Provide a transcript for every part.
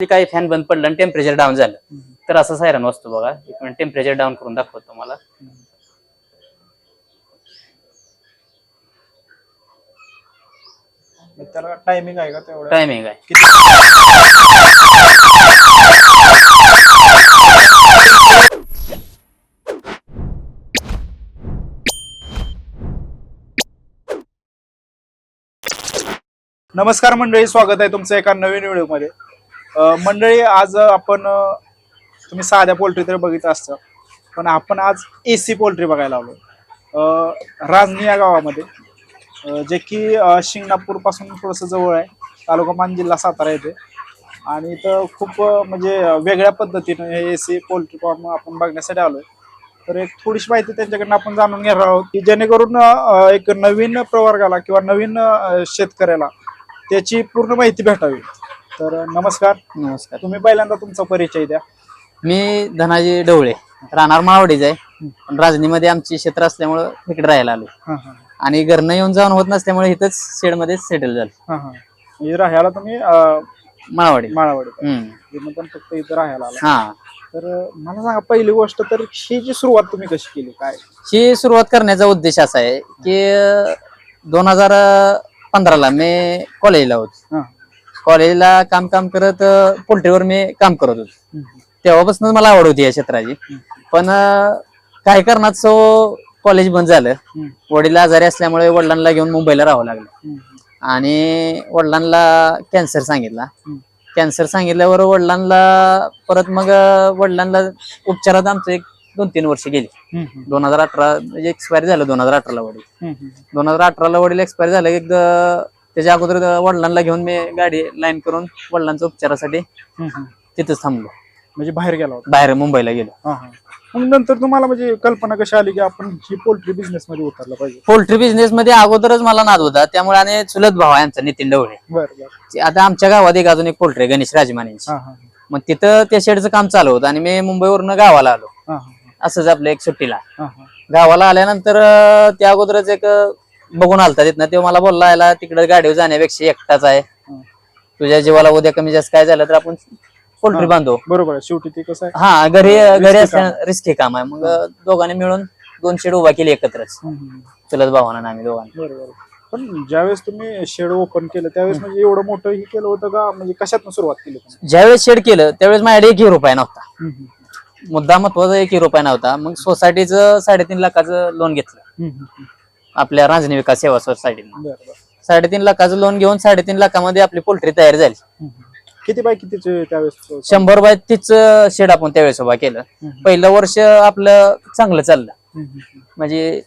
काही फॅन बंद पडलं आणि टेम्परेचर डाऊन झालं. तर असं सायरन वाजतो बघा. एक मिनिट टेम्परेचर डाऊन करून दाखवतो तुम्हाला. मग त्याला टायमिंग आहे का तेवढं? टायमिंग आहे. नमस्कार मंडळी स्वागत आहे तुमचं एका नवीन व्हिडिओमध्ये मंडळी आज आपण तुम्ही साध्या पोल्ट्री तर बघितलं असतं पण आपण आज ए सी पोल्ट्री बघायला आलो अं, राजनी या गावामध्ये जे की शिंगणापूरपासून शिंगणापूरपासून थोडंसं जवळ आहे तालुका मान जिल्हा सातारा येथे. आणि इथं खूप म्हणजे वेगळ्या पद्धतीनं हे ए सी पोल्ट्री फॉर्म आपण बघण्यासाठी आलोय. तर एक थोडीशी माहिती त्यांच्याकडनं आपण जाणून घेणार आहोत की जेणेकरून एक नवीन प्रवर्गाला किंवा नवीन शेतकऱ्याला त्याची पूर्ण माहिती भेटावी. तर नमस्कार. नमस्कार. तुम्ही पहिल्यांदा तुमचा परिचय द्या. मी धनाजी ढवळे राहणार मावडीच आहे. पण राजनीमध्ये आमची क्षेत्र असल्यामुळं इकडे राहायला आलो हा हा. आणि घरनं येऊन जाऊन होत नसल्यामुळे इथंच शेडमध्ये सेटल झालं. हा हा. म्हणजे राहायला तुम्ही अं, माळवाडी. माळावाडी. हम्म. तुम्ही पण फक्त इथं राहायला आला. हा. तर अं, मला सांगा पहिली गोष्ट तर ही जी सुरुवात तुम्ही कशी केली? काय? ही सुरुवात करण्याचा उद्देश असा आहे की दोन हजार पंधराला मी कॉलेजला होतो. हा. कॉलेजला काम काम करत पोल्ट्रीवर मी काम करत होतो. तेव्हापासून मला आवड होती या क्षेत्राची पण अं, काही कारणात सो कॉलेज बंद झालं. वडील आजारी असल्यामुळे वडिलांना घेऊन मुंबईला राहावं लागलं. आणि वडिलांना कॅन्सर सांगितला. कॅन्सर सांगितल्यावर वडिलांना परत मग वडिलांना उपचारात आमचं एक दोन तीन वर्ष गेली. दोन हजार अठरा म्हणजे एक्सपायर झालं दोन हजार अठराला वडील. दोन हजार अठराला वडील एक्सपायर झालं एक द- त्याच्या अगोदर वडिलांना घेऊन मी गाडी लाईन करून वडिलांच्या उपचारासाठी. तिथंच थांबलो. म्हणजे बाहेर गेला होता? बाहेर मुंबईला गेलो. हा हा. मग नंतर तुम्हाला म्हणजे कल्पना कशी आली की आपण ही पोल्ट्री बिझनेस मध्ये उतरलं पाहिजे? पोल्ट्री बिझनेस मध्ये अगोदरच मला नाद होता त्यामुळे आणि चुलत भाव आहे आमचा नितीन ढवळे बर बर. ते आता आमच्या गावात एक अजून एक पोल्ट्री आहे, गणेश राजमानेची. हा हा मग तिथं त्या शेडचं काम चालू होतं आणि मी मुंबईवरनं गावाला आलो. हा हा. असंच आपलं एक सुट्टीला. हा हा. गावाला आल्यानंतर अं, त्या अगोदरच एक अं, बघून आलता तिथनं. ते मला बोलला याला तिकडे गाडीवर जाण्यापेक्षा एकटाच आहे. तुझ्या जीवाला उद्या कमी जास्त काय झालं तर आपण पोल्ट्री बांधू. बरोबर आहे. शेवटी ते कसं आहे? हा घरी घरी असल्या रिस्की काम आहे. मग दोघांनी मिळून दोन शेड उभा केली एकत्रच. चुलत भावानं आम्ही दोघांनी. बरोबर पण ज्यावेळेस तुम्ही शेड ओपन केलं त्यावेळेस म्हणजे एवढं मोठं हे केलं होतं का? म्हणजे कशातून सुरुवात केली ज्यावेळेस शेड केलं त्यावेळेस माझ्याकडे एक रुपया नव्हता. मुद्दा महत्त्वाचा एक रुपया नव्हता. मग सोसायटीचं साडेतीन लाखाचं लोन घेतलं. आपल्या रांजणी विकास सेवा सोसायटीनं साडेतीन लाखाचं लोन घेऊन साडेतीन लाखामध्ये आपली पोल्ट्री तयार झाली. किती बाय कितीचे त्यावेळेस शंभर बाय तीच शेड आपण त्यावेळेस उभा केलं हम्म. पहिलं वर्ष आपलं चांगलं चाललं हम्म. म्हणजे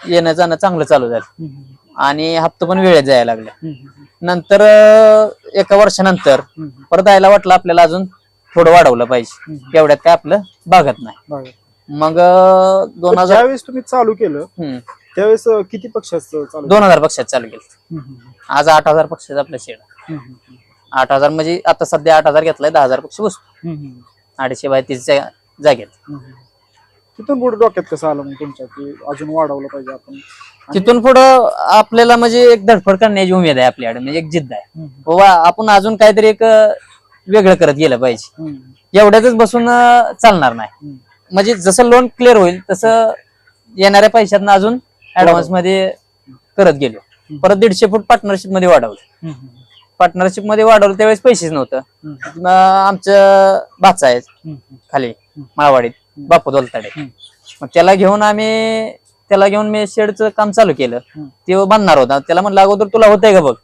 येणं जाणं चांगलं चालू झालं हम्म. आणि हप्ता पण वेळेत जायला लागला हम्म. नंतर अं, एका वर्षानंतर हम्म. परत यायला वाटलं आपल्याला अजून थोडं वाढवलं पाहिजे. एवढ्यात काय आपलं भागत नाही. मग अं, दोन पण हजार ज्यावेळेस तुम्ही चालू केलं हम्म, त्यावेळेस अं, किती पक्षाचं चालू दोन हजार पक्षात चालू केलं हम्म. आज आठ हजार पक्षाचं आपलं शेड हम्म. आठ हजार म्हणजे आता सध्या आठ हजार घेतलाय दहा हजार पक्ष बसतो हम्म. अडीचशे बाय तीसच्या जागेत हम्म. तिथून पुढे डोक्यात कसं आलं मग तुमच्या की अजून वाढवलं पाहिजे आपण तिथून पुढं आपल्याला म्हणजे एक धडपड करण्याची उमेद आहे आपल्याकडे म्हणजे एक जिद्द आहे हम्म. बाबा आपण अजून काहीतरी एक अं, वेगळं करत गेलं पाहिजे हम्म. एवढ्यातच बसून अं, चालणार नाही हम्म. म्हणजे जसं लोन क्लिअर होईल तसं येणाऱ्या पैशातनं अजून ऍडव्हान्समध्ये करत गेलो परत दीडशे फूट पार्टनरशिपमध्ये वाढवलं. पार्टनरशिपमध्ये वाढवलं त्यावेळेस पैसेच नव्हतं आमचं भाचा आहे. खाली माळवाडीत बापू दोलताडे. मग त्याला घेऊन आम्ही त्याला घेऊन मी शेडचं काम चालू केलं. ते बांधणार होता त्याला म्हणलं अगोदर तुला होतंय का बघ.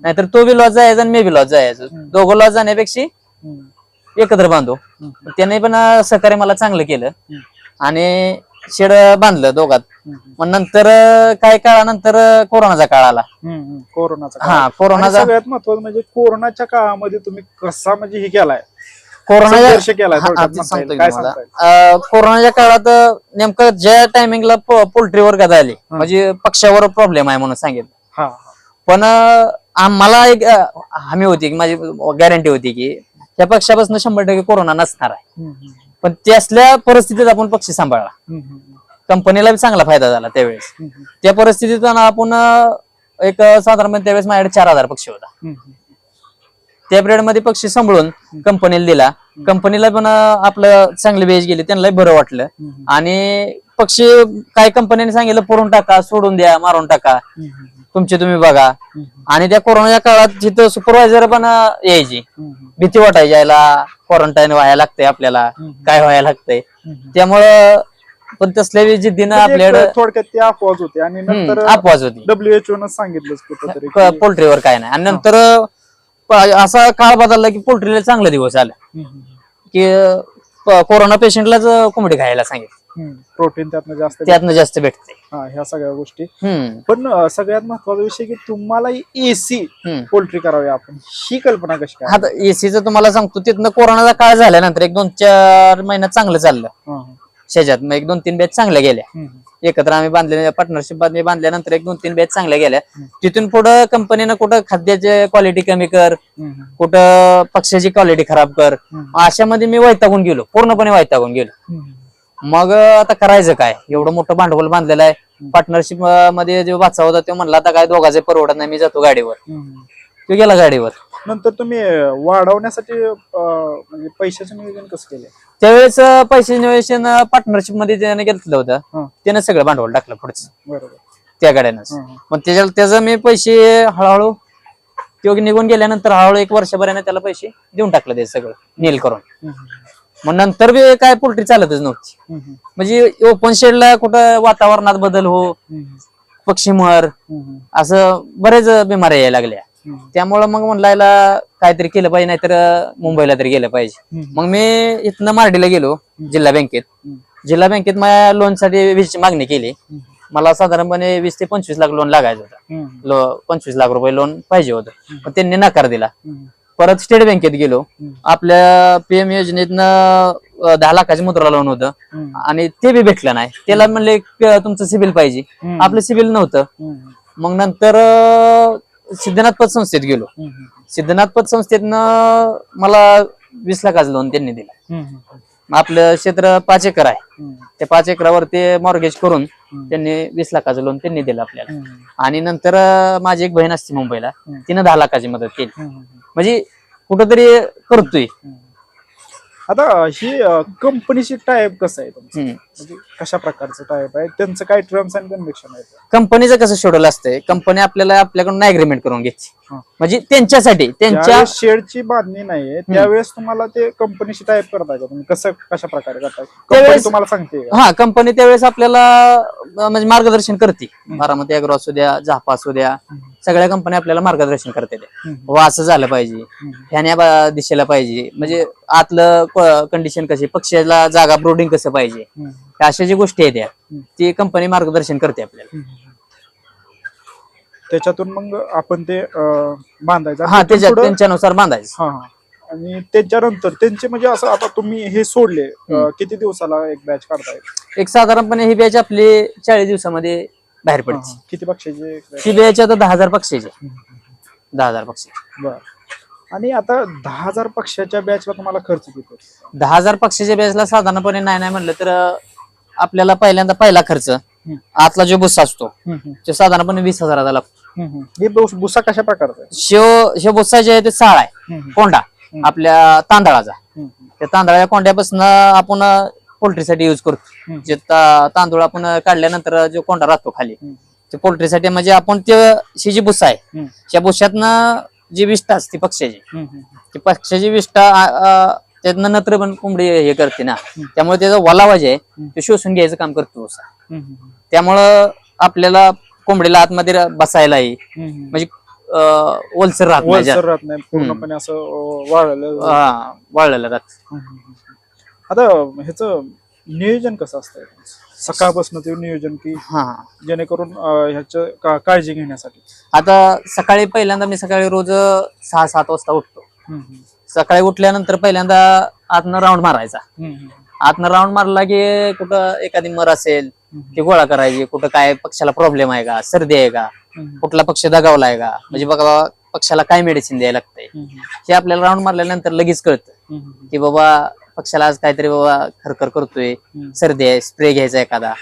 नाहीतर तो बी लॉस जायचा आणि मी बी लॉस जायचं दोघं लॉस जाण्यापेक्षा. एकत्र बांधू. त्याने पण सहकार्य मला चांगलं केलं. आणि शेड बांधलं दोघात. मग नंतर काही काळानंतर कोरोनाचा काळ आला हम्म. कोरोनाचा काळ. हा आणि कोरोनाचा सगळ्यात महत्वाचं म्हणजे कोरोनाच्या काळामध्ये तुम्ही कसा म्हणजे हे केलाय कोरोनाच्या संघर्ष केलाय हा, थोडक्यात म्हणता सांगतो येईल. की काय तुम्हाला. सांगताय अं, कोरोनाच्या काळात अं, नेमकं ज्या टायमिंगला पोल्ट्रीवर गदा आली म्हणजे पक्षावर प्रॉब्लेम आहे म्हणून सांगितलं हा पण अं, आम्हाला एक अं, हमी होती की माझी गॅरंटी होती की त्या पक्षापासून शंभर टक्के कोरोना नसणार आहे हम्म. पण ते असल्या परिस्थितीत आपण पक्षी सांभाळला. कंपनीला चांगला फायदा झाला त्यावेळेस. त्या परिस्थितीत पण आपण एक साधारणपणे त्यावेळेस माझ्याकडे चार हजार पक्षी होता. त्या पिरियडमध्ये पक्षी सांभाळून कंपनीला दिला. कंपनीला पण आपलं चांगले वेज गेले. त्यांनाही बरं वाटलं. आणि पक्षी काय कंपनीने सांगितलं पुरून टाका सोडून द्या मारून टाका. तुमचे तुम्ही बघा. आणि त्या कोरोनाच्या काळात जिथं सुपरवायझर पण यायची. भीती वाटायची यायला क्वारंटाईन व्हायला लागतंय आपल्याला. काय व्हायला लागतंय? त्यामुळं पण तसल्या जिद्दीनं आपल्याकडे म्हणजे थोडक्यात ती अफवाच होती आणि नंतर अपवाज होती. डब्ल्यूएचओ न क- पोल्ट्रीवर काय नाही. आणि नंतर असा काळ बदलला की पोल्ट्रीला चांगला दिवस आला. की कोरोना पेशंटलाच कोंबडी खायला सांगितलं. प्रोटीन त्यातनं जास्त त्यातनं जास्त भेटते हा ह्या सगळ्या गोष्टी. हम्म. पण अं, सगळ्यात महत्त्वाचा विषय की तुम्हाला एसी हम्म. पोल्ट्री करावी आपण. ही कल्पना कशी काय? आता एसीचं तुम्हाला सांगतो तिथनं कोरोनाचा काळ झाल्यानंतर एक दोन चार महिन्यात चांगलं चाललं. हा, हा. शेजात मग एक दोन तीन बॅच चांगल्या गेल्या. हम्म, एकत्र आम्ही बांधले पार्टनरशिप बांधली बांधल्यानंतर एक दोन तीन बॅच चांगल्या गेल्या. तिथून पुढं कंपनीनं कुठं खाद्याची क्वालिटी कमी कर हम्म, कुठं पक्षाची क्वालिटी खराब कर. हम्म. अशामध्ये मी वैतागून गेलो पूर्णपणे वैतागून गेलो. हम्म, मग आता करायचं काय? एवढं मोठं भांडवल बांधलेलं आहे. पार्टनरशिपमध्ये जो वाचा होता तो म्हणला आता काय दोघांचे परवडत नाही मी जातो गाडीवर. तो गेला गाडीवर. नंतर तुम्ही वाढवण्यासाठी अं, म्हणजे पैशाचं नियोजन कसं केलं? त्यावेळेस पैसे नियोजन पार्टनरशिपमध्ये त्याने घेतलं होतं हा. त्यानं सगळं भांडवल टाकलं पुढचं. बरोबर. त्या गाड्यानंच. हा, हा. मग त्याच्या त्याचं मी पैसे हळूहळू तो निघून गेल्यानंतर हळूहळू एक वर्षभराने त्याला पैसे देऊन टाकलं ते सगळं नील करून. हम्म, मग नंतर बी काय पोल्ट्री चालतच नव्हती. हम्म, म्हणजे ओपन शेडला कुठं वातावरणात बदल हो हम्म, पक्षी मर हम्म, असं बरेच बिमाऱ्या यायला लागल्या. हम्म, त्यामुळं मग म्हणलं याला काहीतरी केलं पाहिजे नाहीतर मुंबईला तरी गेलं पाहिजे. हम्म, मग मी इथनं मार्डीला गेलो जिल्हा बँकेत. जिल्हा बँकेत माझ्या लोनसाठी वीसची मागणी केली. मला साधारणपणे वीस ते पंचवीस लाख लोन लागायचं होतं. हम्म, लो पंचवीस लाख रुपये लोन पाहिजे होतं. पण त्यांनी नकार दिला. हम्म, परत स्टेट बँकेत गेलो. आपल्या पीएम योजनेतनं अं, दहा लाखाचे मुद्रा लोन होतं. आणि ते बी भेटलं नाही. त्याला म्हणले क- तुमचं सिबिल पाहिजे. आपलं सिबिल नव्हतं. मग नंतर अं, सिद्धनाथ पतसंस्थेत गेलो. सिद्धनाथ पतसंस्थेतनं मला वीस लाखाचं लोन त्यांनी दिलं. मग आपलं क्षेत्र पाच एकर आहे. त्या पाच एकरावर ते मॉर्गेज करून. त्यांनी वीस लाखाचं लोन त्यांनी दिलं आपल्याला. आणि नंतर अं, माझी एक बहीण असते मुंबईला. तिनं दहा लाखाची मदत केली. म्हणजे कुठंतरी करतोय. आता ही कंपनीची टाईप कसं आहे तुमचं. म्हणजे कशा प्रकारचं टाईप आहे? त्यांचं काय टर्म्स अँड कंडिशन आहे कंपनीचं कसं शेड्यूल असतंय? कंपनी आपल्याला आपल्याकडून अग्रीमेंट करून घ्यायची. हा. म्हणजे त्यांच्यासाठी त्यांच्या ज्यावेळेस शेडची बांधणी नाहीये त्यावेळेस तुम्हाला ते कंपनीची टाईप करताय का तुम्ही? कसं कशा प्रकारे करताय? कंपनी त्यावेळेस- तुम्हाला सांगते का? हा कंपनी त्यावेळेस आपल्याला अं, म्हणजे मार्गदर्शन करते. बारामती अॅग्रो असू द्या झापा असू द्या सगळ्या कंपन्या आपल्याला मार्गदर्शन करते हम्म. व असं झालं पाहिजे ह्याने बा- दिशेला पाहिजे. म्हणजे आतलं कंडिशन कशी? पक्षाला जागा ब्रोडिंग कसं पाहिजे? हम्म. अशा ज्या गोष्टी आहेत त्या ती कंपनी मार्गदर्शन करते आपल्याला. त्याच्यातून मग आपण ते अं, बांधायचं. हा आणि त्याच्यात पुढं- त्यांच्यानुसार बांधायचं. हा हा. आणि त्याच्यानंतर त्यांचे म्हणजे असं आता तुम्ही हे सोडले अं, किती दिवसाला एक बॅच काढताय? एक साधारणपणे ही बॅच आपली चाळीस दिवसामध्ये बाहेर हा, पडते. हा. किती पक्षाचे एक batch? ही बॅच आता दहा हजार पक्षीचे. दहा हजार पक्षी बर. आणि आता दहा हजार पक्षाच्या बॅचला तुम्हाला खर्च किती? दहा हजार पक्षीच्या बॅचला साधारणपणे नाही नाही म्हणलं तर अं, आपल्याला पहिल्यांदा पहिला खर्च. आतला जो बुस्सा असतो तो साधारणपणे वीस हजाराचा लागतो. हे बुसा कशा प्रकारचा शेव शेव बुस्सा जे आहे ते साळ आहे कोंडा आपल्या तांदळाचा. त्या तांदळाच्या कोंड्यापासून आपण पोल्ट्रीसाठी युज करतो. जे तांदूळ आपण काढल्यानंतर जो कोंडा राहतो खाली. ते पोल्ट्रीसाठी म्हणजे आपण ते ही जी बुस्सा आहे त्या बुशातनं जी विष्ठा असते पक्ष्याची. ती पक्ष्याची विष्ठा त्यातनं नत्र पण कोंबडी हे करते ना. त्यामुळे त्याचा वलावा जे आहे ते शोषून घ्यायचं काम करतो हम्म, त्यामुळं आपल्याला कोंबडीला आतमध्ये बसायलाही. म्हणजे ओलसर राहत नाही वलसर राहत नाही. पूर्णपणे असं वाळलेलं हा, वाळलेलं राहत. आता ह्याच नियोजन कसं असतंय? सकाळपासून ते नियोजन की हा. जेणेकरून ह्याचं काळजी घेण्यासाठी? आता सकाळी पहिल्यांदा मी सकाळी रोज सहा सात वाजता उठतो. सकाळी उठल्यानंतर पहिल्यांदा आतनं राऊंड मारायचा. आतनं राऊंड मारला की कुठं एखादी मर असेल ती गोळा करायची. कुठं काय पक्षाला प्रॉब्लेम आहे का? सर्दी आहे का? कुठला पक्ष दगावला आहे का? म्हणजे बघा पक्षाला काय मेडिसिन द्यायला लागतंय? हे आपल्याला राऊंड मारल्यानंतर लगेच कळतं. की बाबा पक्षाला आज काहीतरी बाबा खरखर करतोय. सर्दी आहे स्प्रे घ्यायचा एखादा.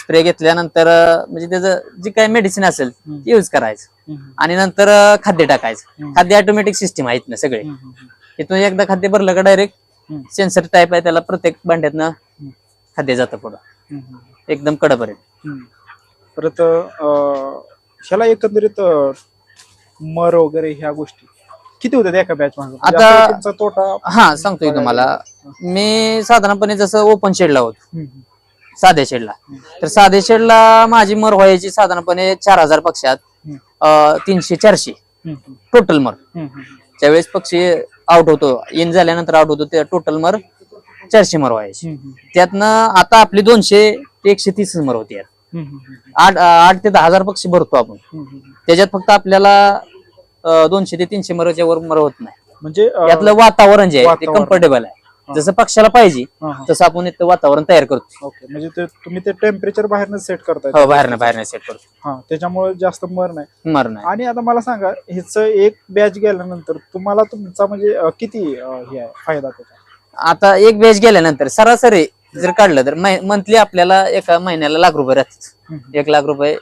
स्प्रे घेतल्यानंतर म्हणजे त्याचं जी काही मेडिसिन असेल. ती यूज करायचं. आणि नंतर खाद्य टाकायचं. खाद्य ऑटोमॅटिक सिस्टीम आहेत ना सगळे. इथून एकदा खाद्य भरलं का डायरेक्ट. सेन्सर टाईप आहे त्याला प्रत्येक भांड्यातनं खाद्य जातं पुढं. एकदम कडपर्यंत. परत ह्याला एकंदरीत मर वगैरे ह्या गोष्टी किती होत्या एका बॅच मध्ये म्हणजे आता- तोटा हा सांगतोय तुम्हाला मी साधारणपणे जसं ओपन शेडला होतो. साध्या शेडला तर साध्या शेडला माझी मर व्हायची साधारणपणे चार हजार पक्षात तीनशे चारशे. टोटल मर. ज्यावेळेस पक्षी आउट होतो इन झाल्यानंतर आउट होतो त्या टोटल मर चारशे मर व्हायची. त्यातनं आता आपली दोनशे ते एकशे तीस मर होती. आठ आठ ते दहा हजार पक्षी भरतो आपण. त्याच्यात फक्त आपल्याला दोनशे ते तीनशे मरच्या वर मर होत नाही म्हणजे यातलं वातावरण जे आहे ते. कम्फर्टेबल आहे जसं पक्षाला पाहिजे. तसं आपण इथं वातावरण तयार करतो. ओके म्हणजे ते तुम्ही ते टेम्परेचर बाहेरनं सेट करताय. हो बाहेरनं बाहेरनं सेट करतो. हा त्याच्यामुळे जास्त मर नाही. मर नाही. आणि आता मला सांगा ह्याच एक बॅच गेल्यानंतर तुम्हाला तुमचा म्हणजे अं, किती अं, हे आहे फायदा त्याचा? आता एक बेच गेल्यानंतर सरासरी जर काढलं तर मंथली आपल्याला एका महिन्याला लाख रुपये राहतात. हम्म. एक लाख रुपये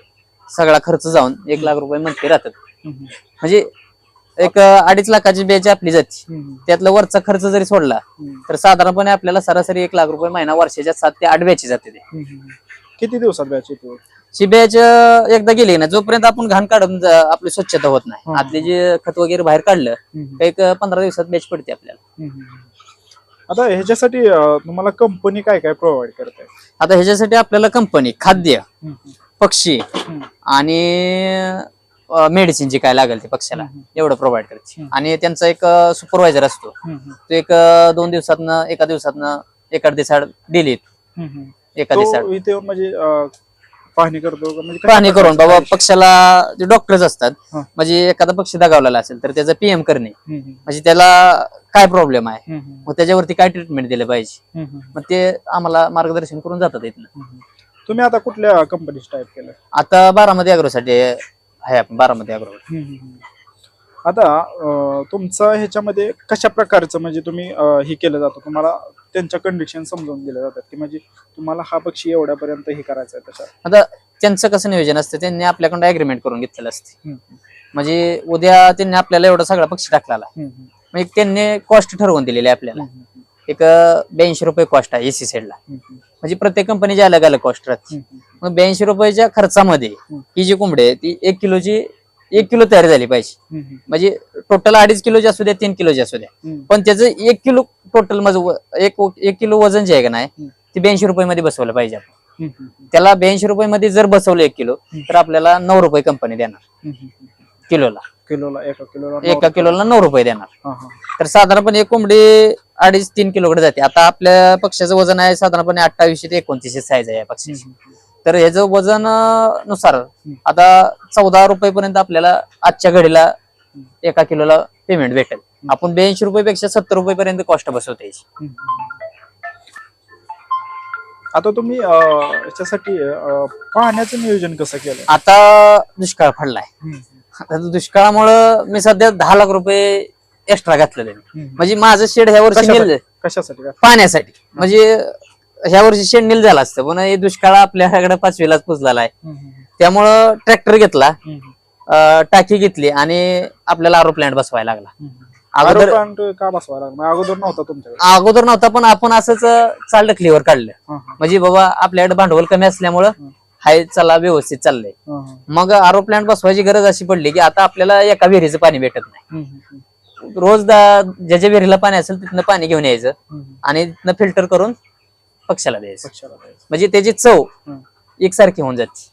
सगळा खर्च जाऊन एक लाख रुपये मंथली राहतात. हम्म. म्हणजे एक अडीच लाखाची बेच आपली जाते. त्यातला वरचा खर्च जरी सोडला. तर साधारणपणे आपल्याला सरासरी एक लाख रुपये महिना वर्षाच्या सात ते आठ बॅची जाते ते. किती दिवसात बॅच येते शी बॅच एकदा गेली ना जोपर्यंत आपण घाण काढून आपली स्वच्छता होत नाही. आपले जे खत वगैरे बाहेर काढलं एक पंधरा दिवसात बॅच पडते आपल्याला. आता ह्याच्यासाठी तुम्हाला कंपनी काय काय प्रोव्हाइड करते आता ह्याच्यासाठी आपल्याला कंपनी खाद्य पक्षी. आणि मेडिसिन जे काय लागेल ते पक्षाला. एवढं प्रोव्हाइड करते. आणि त्यांचा एक सुपरवायझर असतो तो एक दोन दिवसातनं एका दिवसातनं एका दिवसाड डेली एका दिवसाड इथे म्हणजे अं, पाहणी करतो? म्हणजे पाहणी करून बाबा? पक्षाला जे डॉक्टर्स असतात हं. म्हणजे एखादा पक्षी दगावलेला असेल तर त्याचा पीएम करणे. म्हणजे त्याला काय प्रॉब्लेम आहे. मग त्याच्यावरती काय ट्रीटमेंट दिलं पाहिजे. मग ते आम्हाला मार्गदर्शन करून जातात इथनं. तुम्ही आता कुठल्या टाईप केलं आता बारामती अॅग्रोसाठी आहे आपण बारामती अॅग्रो आता अं, तुमचं ह्याच्यामध्ये कशा प्रकारचं म्हणजे तुम्ही अं, हे केलं जातं तुम्हाला त्यांच्या कंडिशन समजावून दिल्या जातात की म्हणजे तुम्हाला हा पक्षी एवढ्यापर्यंत हे करायचा आहे तशा आता त्यांचं कसं नियोजन असतं त्यांनी आपल्याकडून अग्रीमेंट करून घेतलेलं असते हम्म. म्हणजे उद्या त्यांनी आपल्याला एवढा सगळा पक्षी टाकलेला हम्म. म्हणजे त्यांनी कॉस्ट ठरवून दिलेली आहे आपल्याला हम्म. एक ब्याऐंशी रुपये कॉस्ट आहे एसी साईडला हम्म. म्हणजे प्रत्येक कंपनीची अलग अलग कॉस्ट राहते हम्म. मग ब्याऐंशी रुपयाच्या खर्चामध्ये. ही जी कोंबडी आहे ती एक किलोची एक किलो तयार झाली पाहिजे. म्हणजे टोटल अडीच किलोची असू द्या तीन किलोची असू द्या. पण त्याचं एक किलो टोटल माझं एक एक किलो वजन जे आहे का नाही. ते ब्याऐंशी रुपये मध्ये बसवलं पाहिजे आपण. त्याला ब्याऐंशी रुपये मध्ये जर बसवलं एक किलो तर आपल्याला नऊ रुपये कंपनी देणार. किलोला किलोला एका किलोला एका किलोला नऊ रुपये देणार. तर साधारणपणे एक कोंबडी अडीच तीन किलोकडे जाते आता आपल्या पक्षाचं वजन आहे साधारणपणे अठ्ठावीसशे ते एकोणतीसशे साईज आहे या पक्षाची तर ह्याचं वजननुसार आता चौदा रुपये पर्यंत आपल्याला आजच्या घडीला एका किलोला पेमेंट भेटेल. आपण ब्याऐंशी रुपये पेक्षा सत्तर रुपये पर्यंत कॉस्ट बसवते. आता तुम्ही याच्यासाठी पाण्याचं नियोजन कसं केलं आता दुष्काळ पडलाय. आता दुष्काळामुळं मी सध्या दहा लाख रुपये एक्स्ट्रा घातलेले म्हणजे माझं शेड ह्या वर्षी कशासाठी? पाण्यासाठी. म्हणजे ह्या वर्षी शेड नील झालं असतं पण हे दुष्काळ आपल्याकडे पाचवीलाच पुजलेला आहे. त्यामुळं ट्रॅक्टर घेतला अं, टाकी घेतली आणि आपल्याला आरो प्लांट बसवायला लागला. अगोदर का बसवायला लागला? अगोदर नव्हता तुमच्याकडे? अगोदर नव्हता पण आपण असंच अं, चाललं क्लिअर काढलं. हा, हा. म्हणजे बाबा आपल्याकडे भांडवल कमी असल्यामुळं हाय चला व्यवस्थित चाललंय. हा, हा. मग आरो प्लांट बसवायची गरज अशी पडली की आता आपल्याला एका विहिरीचं पाणी भेटत नाही. हम्म, हम्म, रोज दा- ज्याच्या विहिरीला पाणी असेल तिथनं पाणी घेऊन यायचं हम्म. आणि तिथनं फिल्टर करून पक्षाला द्यायचं. पक्षाला द्यायचं. म्हणजे त्याची चव हम्म. एकसारखी होऊन जाते.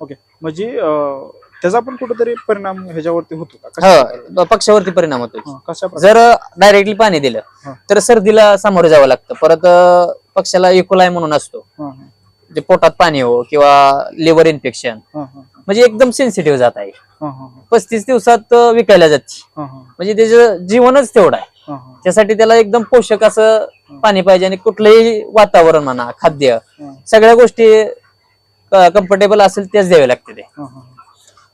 ओके. म्हणजे अं, त्याचा पण कुठेतरी परिणाम ह्याच्यावरती होतो का? कशा हो पक्षावरती परिणाम होतो. हा, कशा प्रकारे? जर डायरेक्टली पाणी दिलं हा. तर सर्दीला सामोरं जावं लागतं. परत अं, पक्षाला इकोलाय म्हणून असतो. हा, हा, जे पोटात पाणी हो किंवा लिव्हर इन्फेक्शन हा, हा, म्हणजे एकदम सेन्सिटिव्ह जात आहे. हा, हा, हा, पस्तीस दिवसात अं, विकायला जाते. हा, हा, म्हणजे त्याचं जीवनच तेवढं आहे. त्यासाठी त्याला एकदम पोषक असं पाणी पाहिजे आणि कुठलंही वातावरण म्हणा खाद्य हा, सगळ्या गोष्टी कम्फर्टेबल असेल तेच द्यावे लागते ते. हा, हा.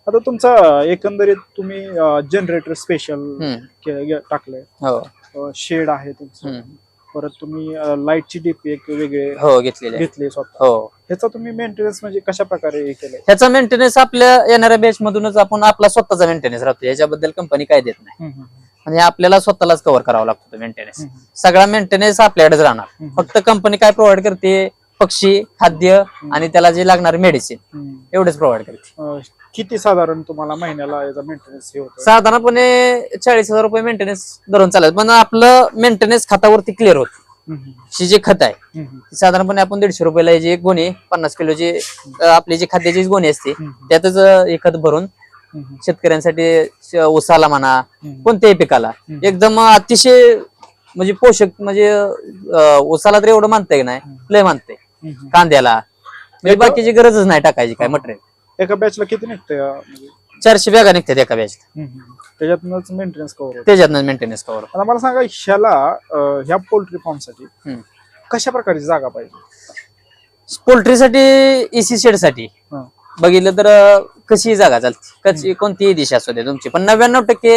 आता तुमचा एकंदरीत तुम्ही जनरेटर स्पेशल. टाकलंय. हो. शेड आहे तुमचं. परत तुम्ही लाईटची डीपी एक वेगळे हो घेतलेले. घेतली स्वतः हो. ह्याचा तुम्ही मेंटेनन्स म्हणजे कशा प्रकारे हे केलंय? ह्याचा मेंटेनन्स आपल्या येणाऱ्या बॅच मधूनच आपण आपला स्वतःचा मेंटेनन्स राहतो. याच्याबद्दल कंपनी काय देत नाही. म्हणजे आपल्याला स्वतःलाच कव्हर करावा लागतो मेंटेनन्स. सगळा मेंटेनन्स आपल्याकडेच राहणार. फक्त कंपनी काय प्रोव्हाइड करते? पक्षी खाद्य आणि त्याला जे लागणारे मेडिसिन. एवढेच प्रोव्हाइड करते. किती साधारण तुम्हाला महिन्याला याचा मेंटेनन्स हे साधारणपणे चाळीस हजार रुपये मेंटेनन्स धरून चालत. पण आपलं मेंटेनन्स खातावरती क्लिअर होत. ही जे खत आहे साधारणपणे आपण दीडशे रुपयाला जी एक गोणी पन्नास किलोची आपली जी खाद्याची गोणी असते त्यातच हे खत भरून शेतकऱ्यांसाठी श- ऊसाला म्हणा. कोणत्याही पिकाला. हम्म. एकदम अतिशय म्हणजे पोषक म्हणजे अं, ऊसाला तर एवढं मानतंय की नाही लय मानतंय. कांद्याला. म्हणजे एक- बाकीची गरजच नाही टाकायची काय मटेरियल. एका बॅचला किती निघते म्हणजे? चारशे बॅगा निघतात एका बॅच त्याच्यातूनच मेंटेनन्स कव्हर होतं. त्याच्यातनं मेंटेनन्स कवर आता मला सांगा ह्याला अं, ह्या पोल्ट्री फार्मसाठी कशा प्रकारची जागा पाहिजे? पोल्ट्रीसाठी एसी शेडसाठी. हं. बघितलं तर अं, कशी जागा चालते कशी कोणतीही दिशा असू दे तुमची पण नव्याण्णव टक्के.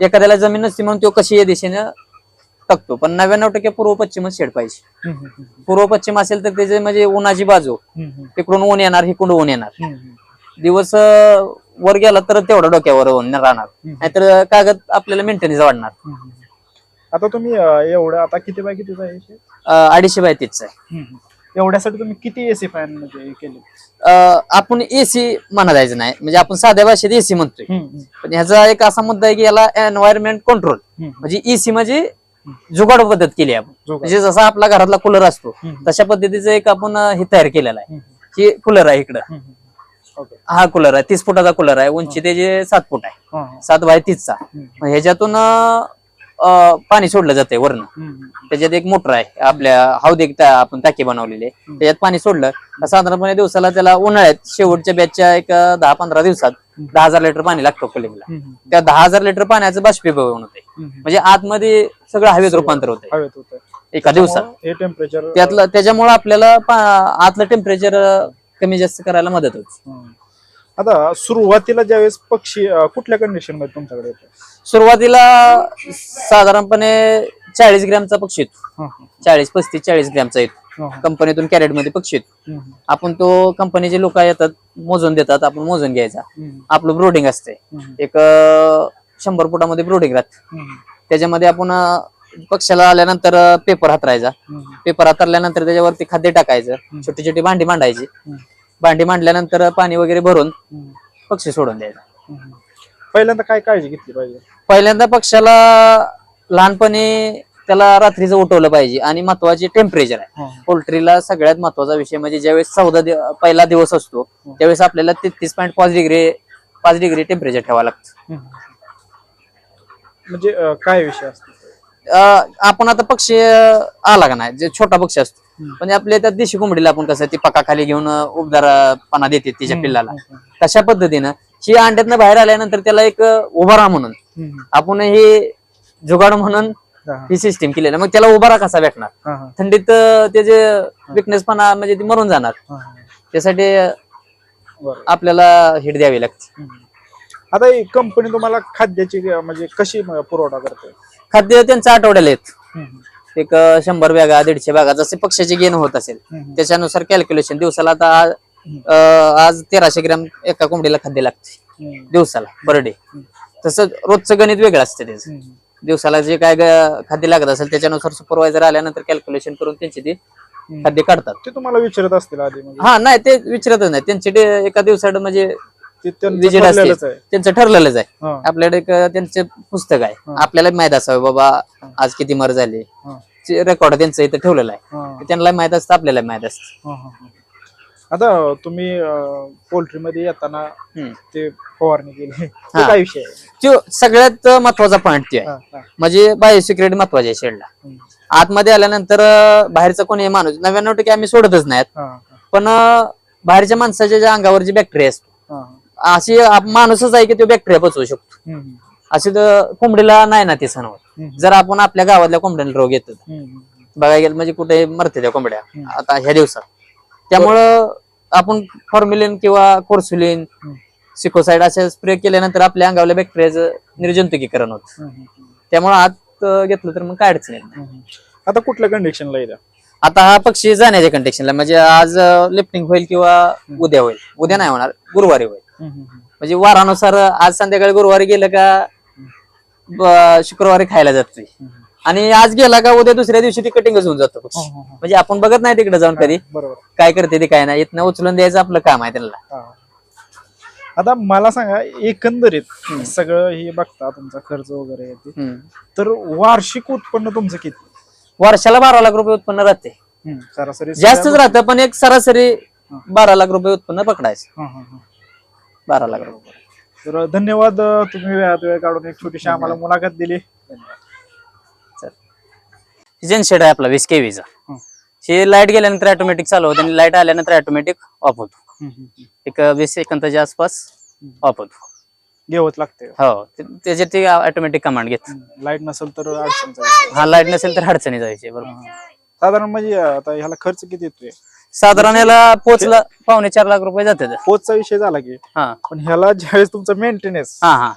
एखाद्याला जमीन नसते म्हणून तो कशी दिशेनं टाकतो पण नव्याण्णव टक्के पूर्व पश्चिमच शेड पाहिजे पूर्व पश्चिम असेल तर त्याचे म्हणजे उन्हाची बाजू तिकडून ऊन येणार इकडून ऊन येणार. दिवस अं, वर गेला तर तेवढा डोक्यावर ऊन राहणार. नाहीतर कागद आपल्याला मेंटेनन्स वाढणार. आता तुम्ही अं, एवढं आता किती बाय कितीचा आहे हे? अं, अडीचशे बाय तीसचं आहे. एवढ्यासाठी तुम्ही किती एसी फॅन म्हणजे केले? अं, आपण एसी म्हणा जायचं नाही. म्हणजे आपण साध्या भाषेत एसी म्हणतोय. पण ह्याचा एक असा मुद्दा आहे की याला एन्व्हायरमेंट कंट्रोल. म्हणजे एसी म्हणजे जुगाड पद्धत केली आपण. जुगाड. म्हणजे जसा आपला घरातला कूलर असतो हम्म. तशा पद्धतीचं एक आपण अं, हे तयार केलेलं आहे. की कूलर आहे इकडं. ओके हा कूलर आहे तीस फुटाचा कूलर आहे उंची त्याचे सात फूट आहे. सात बाय तीसचा. मग ह्याच्यातून अं, पाणी सोडलं जाते वरनं. हम्म, त्याच्यात एक मोटर आहे आपल्या हौद एक आपण टाकी बनवलेली आहे. त्याच्यात पाणी सोडलं. का साधारणपणे दिवसाला त्याला उन्हाळ्यात शेवटच्या बॅचच्या एक अं, दहा पंधरा दिवसात दहा हजार लिटर पाणी लागतं कुलिंगला त्या दहा हजार लिटर पाण्याचं बाष्पीभवन होते. म्हणजे आतमध्ये सगळं हवेत रूपांतर होते हवेत होतं एका दिवसात. हे टेम्परेचर त्यातलं त्याच्यामुळे आपल्याला पा- आतलं टेम्परेचर कमी जास्त करायला मदत होते आता सुरुवातीला ज्यावेळेस पक्षी अं, कुठल्या कंडिशनमध्ये तुमच्याकडे येतो सुरुवातीला साधारणपणे चाळीस ग्रॅमचा पक्षी येतो. चाळीस पस्तीस चाळीस ग्रॅमचा येतो. कंपनीतून कॅरेटमध्ये पक्षी येतो आपण तो कंपनीचे लोक येतात मोजून देतात आपण मोजून घ्यायचा. आपलं ब्रोडिंग असते एक शंभर फुटामध्ये ब्रोडिंग राहते. त्याच्यामध्ये आपण पक्षाला आल्यानंतर पेपर हातरायचा. पेपर हातरल्यानंतर त्याच्यावरती खाद्य टाकायचं. छोटी छोटी भांडी मांडायची. भांडी मांडल्यानंतर पाणी वगैरे भरून पक्षी सोडून द्यायचा. पहिल्यांदा काय काळजी घेतली पाहिजे? पहिल्यांदा पक्षाला लहानपणी त्याला रात्रीचं उठवलं पाहिजे आणि महत्त्वाचे टेम्परेचर आहे. पोल्ट्रीला सगळ्यात महत्त्वाचा विषय म्हणजे ज्यावेळेस चौदा दि- पहिला दिवस असतो त्यावेळेस आपल्याला तेहतीस पॉईंट पाच डिग्री पाच डिग्री टेम्परेचर ठेवावं लागतं. म्हणजे अं, काय विषय असतो? अं, आपण आता पक्षी अं, आला का नाही? जे छोटा पक्षी असतो. हम्म. म्हणजे आपल्या त्या देशी कोंबडीला आपण कसं ती पका खाली घेऊन अं, उबदारपणा देते तिच्या पिल्लाला. तशा पद्धतीनं ही अंड्यातनं बाहेर आल्यानंतर त्याला एक अं, उभा राहा म्हणून. आपण हे जुगाड म्हणून हा, सिस्टीम केलेली आहे. मग त्याला उभा राहा कसा भेटणार. थंडीत अं, त्याचे विकनेसपणा म्हणजे ती मरून जाणार. त्यासाठी अं. आपल्याला हिट द्यावी लागते. आता ही कंपनी तुम्हाला खाद्याची अं, म्हणजे कशी म- पुरवठा करते खाद्य त्यांचं आठवड्याला येत. एक अं, शंभर बॅगा दीडशे बॅगा जसे पक्षाची गेन होत असेल. त्याच्यानुसार कॅल्क्युलेशन दिवसाला आता आज- अं, आज तेराशे ग्रॅम एका कोंबडीला खाद्य लागते हम्म. दिवसाला पर डे तसं रोजचं गणित वेगळं असतं त्याचं. दिवसाला जे काय खाद्य लागत असेल त्याच्यानुसार सुपरवायझर आल्यानंतर कॅल्क्युलेशन करून त्यांची ते खाद्य काढतात. ते तुम्हाला विचारत असतील आधी म्हणजे. हा नाही ते विचारतच नाही. त्यांचे ते एका दिवसात म्हणजे त्यांचं विजिट असते. ठरलेलंच आहे. त्यांचं ठरलेलंच आहे. आपल्याकडे एक त्यांचे पुस्तक आहे. आपल्याला माहीत असावं बाबा आज किती मर झाले. रेकॉर्ड त्यांचं इथं ठेवलेलं आहे. त्यांना माहीत असतं आपल्याला माहीत असतं. आता तुम्ही पोल्ट्री मध्ये येताना हम्म. ते फवारणी केली. ते हा. काय विषय आहे? तो सगळ्यात महत्त्वाचा पॉईंट ते आहे. हा, हा. म्हणजे बायोसिक्युरिटी महत्वाची आहे शेडला. हम्म. आतमध्ये आल्यानंतर अं, बाहेरचा कोणी माणूस नव्याण्णव टक्के आम्ही सोडतच नाहीत हा, हा, पण अं, बाहेरच्या माणसाच्या ज्या अंगावर जी बॅक्टेरिया असतो हा, अशी आप- माणूसच आहे की तो बॅक्टेरिया पचवू शकतो. हम्म, अशी तर कोंबडीला नाही ना ते हम्म, जर आपण आपल्या गावातल्या कोंबड्याला रोग येतो हम्म, बघायला गेलं म्हणजे कुठे मरते त्या कोंबड्या. आता ह्या दिवसात. त्यामुळं आपण फॉर्म्युलिन किंवा कोर्सुलिन सिकोसाइड असे स्प्रे केल्यानंतर आपल्या अंगावल्या बॅक्टेरियाचं निर्जंतुकीकरण होतं. त्यामुळे आत घेतलं तर मग काय अडचण येत नाही. आता कुठल्या कंडिशनला येत्या? आता हा पक्षी जाण्याच्या कंडिशनला म्हणजे आज लिफ्टिंग होईल किंवा उद्या होईल. उद्या नाही होणार गुरुवारी होईल. म्हणजे वारानुसार आज संध्याकाळी गुरुवारी गेलं का ब- शुक्रवारी खायला जातोय. आणि आज गेला का उद्या दुसऱ्या दिवशी ती कटिंगच होऊन जातो पक्षी म्हणजे आपण बघत नाही तिकडे जाऊन कधी. बरोबर काय करते ते काय नाही. इथनं उचलून द्यायचं आपलं काम आहे त्यांना. हा. आता मला सांगा एकंदरीत सगळं हे बघता तुमचा खर्च वगैरे हम्म. तर वार्षिक उत्पन्न तुमचं किती? वर्षाला बारा लाख रुपये उत्पन्न राहते. सरासरी जास्तच राहतं पण एक सरासरी बारा लाख रुपये उत्पन्न पकडायचं. हा, हा, हा. बारा लाख रुपये. तर धन्यवाद अं, तुम्ही वेळात वेळ काढून एक छोटीशी आम्हाला मुलाखत दिली. जेनशेड आहे आपला वीस केवीचा. हं. लाइट गेल्यानंतर ऑटोमॅटिक चालू होते आणि लाइट आल्यानंतर ऑटोमॅटिक ऑफ होतो. एक वीस सेकंदाच्या आसपास ऑफ होतो. घ्यावंच लागते. हो ते- त्याच्यात ते ऑटोमॅटिक कमांड घेत. लाइट नसेल तर अडचणचा विषय. हा लाइट नसेल तर अडचणी जायचे बरोबर. साधारण म्हणजे आता ह्याला खर्च किती येतोय? साधारण याला पोचला पावणे चार लाख रुपये जातात. पोचचा विषय झाला की हा. पण ह्याला ज्यावेळेस तुमचा मेंटेनन्स हा हा.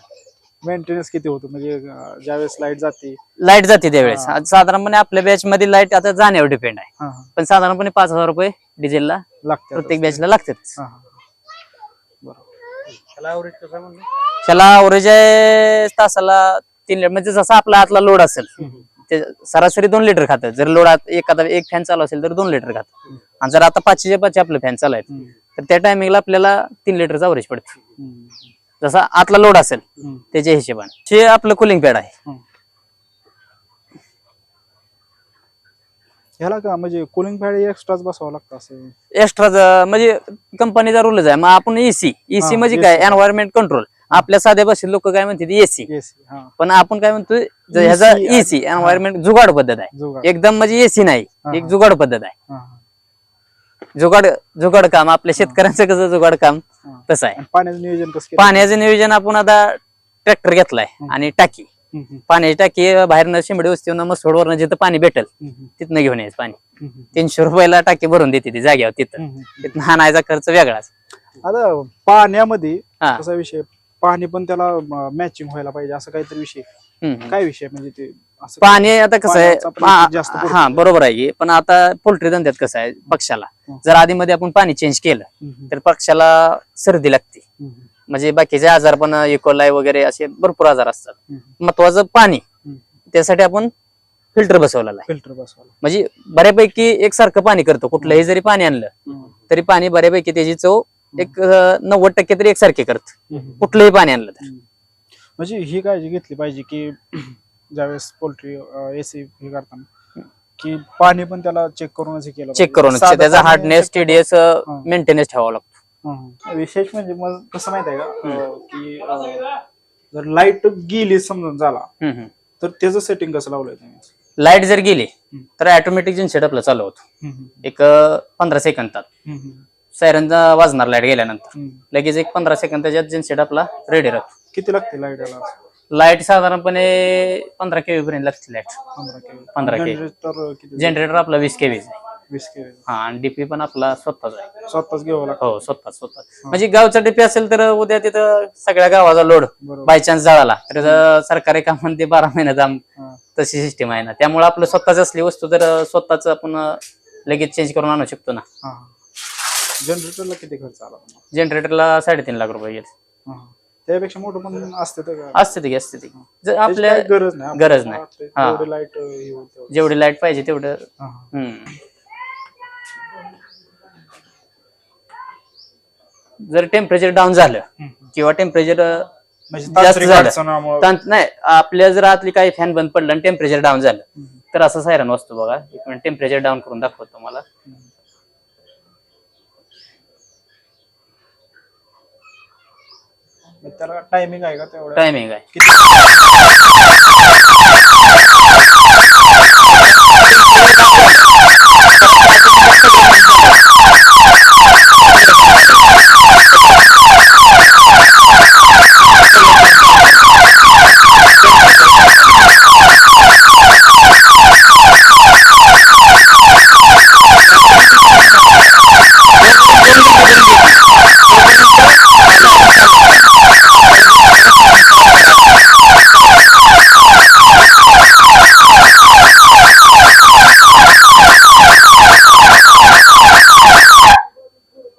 मेंटेनन्स किती होतो? म्हणजे अं, ज्यावेळेस लाइट जाते. लाइट जाते त्यावेळेस. आज साधारणपणे आपल्या बॅच मध्ये लाइट आता जाण्यावर डिपेंड आहे. हा, हा. पण साधारणपणे पाच हजार रुपये डिझेलला लागते प्रत्येक बॅचला लागतात. हा, हा. त्याला अवरेज आहे तासाला तीन लिटर म्हणजे जसा आपला आतला लोड असेल ते सरासरी दोन लिटर खातं. जर लोड आत- एखादा एक फॅन चालू असेल तर दोन लिटर खातं. आणि जर आता पाचशे पाचशे आपलं फॅन चालू आहेत हम्म, तर त्या टायमिंगला आपल्याला तीन लिटरचा अवरेज पडते. हम्म, जसा आतला लोड असेल त्याच्या हिशोबाने. हे आपलं कुलिंग पॅड आहे. ह्याला का म्हणजे कुलिंग फॅड एक्स्ट्राच बसवावं लागतं असं? एक्स्ट्रा म्हणजे कंपनीचा रूलच आहे. मग आपण एसी एसी हा, म्हणजे AC. काय? एन्व्हायरमेंट कंट्रोल आपल्या साध्या भाषेत लोक काय म्हणतात? एसी एसी पण आपण काय म्हणतोय? ज- ह्याचा एसी एन्व्हायरमेंट जुगाड पद्धत आहे. एकदम म्हणजे एसी नाही हा, एक हा. जुगाड पद्धत आहे. हा, हा, जुगाड जुगाड काम आपल्या शेतकऱ्यांचं कसं जुगाड काम. तसं आहे. आणि पाण्याचं नियोजन कसं केलं? पाण्याचं नियोजन आपण आता ट्रॅक्टर घेतलाय आणि टाकी. हम्म, हम्म, पाण्याची टाकी बाहेरनं शिंबडी वस्तीवरनं मसोडवरनं जिथं पाणी भेटेल हम्म, तिथनं घेऊन यायचं पाणी. हम्म, तीनशे रुपयाला टाकी भरून देते ती जाग्यावर तिथं. हम्म. तिथं हाणायचा खर्च वेगळाच. आता पाण्यामध्ये हा. कसा विषय? पाणी पण त्याला मॅचिंग व्हायला पाहिजे असं काहीतरी विषय. हम्म. काय विषय? म्हणजे ते पाणी आता कसं आहे. हा बरोबर आहे की. पण आता पोल्ट्री धंद्यात कसं आहे पक्षाला. जर आधी मध्ये आपण पाणी चेंज केलं तर पक्षाला सर्दी लागते. म्हणजे बाकीचे आजार पण इकोलाय वगैरे असे भरपूर आजार असतात. महत्वाचं पाणी. त्यासाठी आपण फिल्टर बसवलेलं फिल्टर बसवायला. म्हणजे बऱ्यापैकी एकसारखं पाणी करतो. कुठलंही जरी पाणी आणलं तरी पाणी बऱ्यापैकी त्याची चव एक नव्वद टक्के तरी एकसारखी करत. कुठलंही पाणी आणलं तर. म्हणजे ही काळजी घेतली पाहिजे की ज्यावेळेस पोल्ट्री एसी हे करताना की पाणी पण त्याला चेक करूनच हे केलं चेक पाहिजे. करून साधं त्याचा पाणी हार्डनेस check टीडीएस हं. मेंटेनन्स ठेवावा लागतो. विशेष म्हणजे मग कसं माहीत आहे का? अं, की अं, जर लाइट गेली समजून झाला हम्म, हम्म. तर त्याचं सेटिंग कसं लावलंय तुम्ही? लाइट जर गेली तर ऑटोमॅटिक जनसेट आपला चालू होतो. एक अं, पंधरा सेकंदात हं, हं, सायरन वाजणार लाइट गेल्यानंतर. लगेच एक पंधरा सेकंदाच्या जनसेट आपला रेडी राहतो. किती लागते लाइट याला? लाइट साधारणपणे पंधरा केवी पर्यंत लागते लाइट. पंधरा के 15 kV. जनरेटर किती जनरेटर आपला वीस केवी वीस के हा आणि डीपी पण आपला स्वतःच आहे. स्वतःच घ्यावं लागतं. हो स्वतः स्वतः म्हणजे गावचा डीपी असेल तर उद्या तिथं सगळ्या गावाचा लोड बरोबर. बाय चान्स जळाला. तर जर सरकारी कामामध्ये बारा महिन्यात आम हा. तशी सिस्टीम आहे ना. त्यामुळे आपलं स्वतःच असली वस्तू तर स्वतःच आपण अं, लगेच चेंज करून आणू शकतो ना. हा. जनरेटरला किती खर्च आला तुम्हाला? जनरेटरला साडेतीन लाख रुपये गेले हा. त्यापेक्षा मोठं पण असते तर? असते ती असते ती जर त्याची आपल्या काही गरज नाही गरज नाही. हा. लाइट हे होतं. जेवढी लाइट पाहिजे तेवढं हा, हा. हम्म. जर टेम्परेचर डाऊन झालं हम्म. किंवा टेम्परेचर म्हणजे जास्त तांत्रिक झालं. नाही आपल्या जर आतली काही फॅन बंद पडलं आणि टेम्परेचर डाऊन झालं हम्म. तर असं सायरन वाजतो बघा एक मिनिट टेम्परेचर डाऊन करून दाखवतो तुम्हाला मग त्याला टायमिंग आहे का तेवढा? टायमिंग आहे. किती